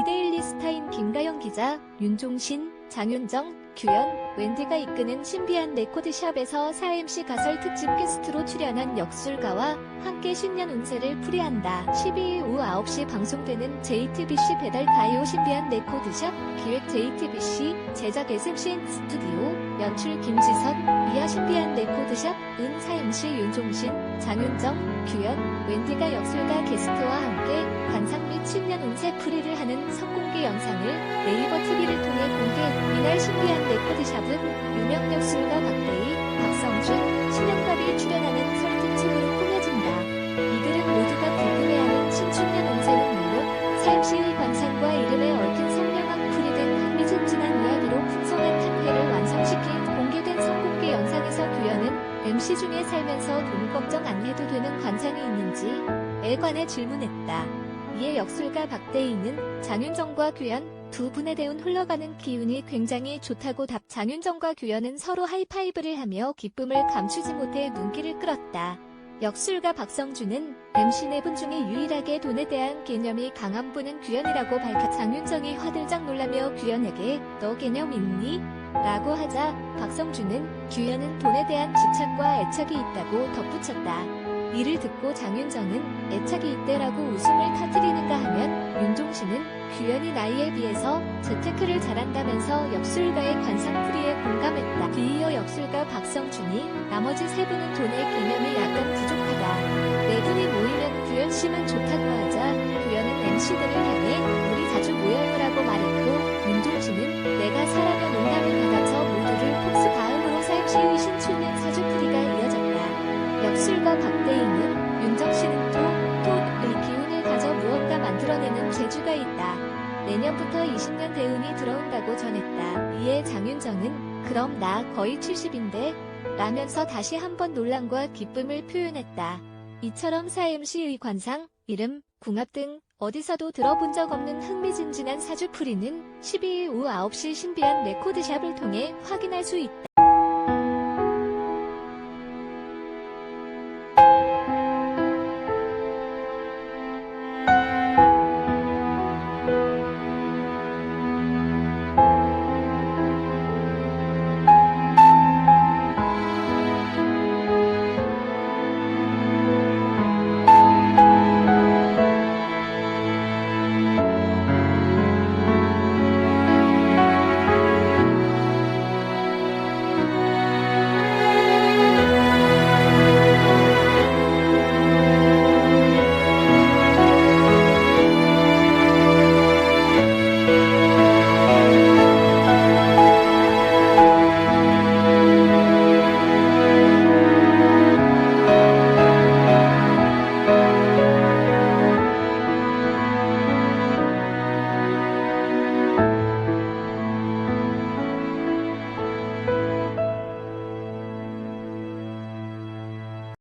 이데일리 스타인 김가영 기자, 윤종신, 장윤정, 규현, 웬디가 이끄는 신비한 레코드샵에서 4MC 가설 특집 게스트로 출연한 역술가와 함께 신년 운세를 풀이한다. 12일 오후 9시 방송되는 JTBC 배달 가요 신비한 레코드샵, 기획 JTBC, 제작 SMCN 스튜디오, 연출 김지선, 신비한 레코드샵, 은 4MC 윤종신, 장윤정, 규현, 웬디가 역술가 게스트와 함께 관상 및 신년 운세 풀이를 하는 선공개 영상을 네이버 TV를 통해 공개. 이날 신비한 레코드샵은 유명 역술가 박대희, 박성준, 신영갑이 출연하는 설 특집으로 꾸며진다. 이들은 모두가 궁금해하는 신춘년 운세는 물론 사임시의 관상과 이름에 영상에서 규현은 MC 중에 살면서 돈 걱정 안 해도 되는 관상이 있는지 에 관해 질문했다. 이에 역술가 박대희는 장윤정과 규현 두 분의 대운 흘러가는 기운이 굉장히 좋다고 답 장윤정과 규현은 서로 하이파이브를 하며 기쁨을 감추지 못해 눈길을 끌었다. 역술가 박성준은 MC 네 분 중에 유일하게 돈에 대한 개념이 강한 분은 규현이라고 밝혀 장윤정이 화들짝 놀라며 규현에게 너 개념 있니? 라고 하자 박성준은 규현은 돈에 대한 집착과 애착이 있다고 덧붙였다. 이를 듣고 장윤정은 애착이 있대라고 웃음을 터뜨리는가 하면 윤종신은 규현이 나이에 비해서 재테크를 잘한다면서 역술가의 관상풀이에 공감했다. 뒤이어 역술가 박성준이 나머지 세 분은 돈의 개념이 약간 부족하다. 네 분이 모이면 규현 씨만 좋다고 하자 규현은 MC들을 향해 우리 자주 모여요라고 말했고 윤종신은 내가 농 10년부터 20년 대운이 들어온다고 전했다. 이에 장윤정은 그럼 나 거의 70인데 라면서 다시 한번 논란과 기쁨을 표현했다. 이처럼 사임시의 관상, 이름, 궁합 등 어디서도 들어본 적 없는 흥미진진한 사주풀이는 12일 오후 9시 신비한 레코드샵을 통해 확인할 수 있다.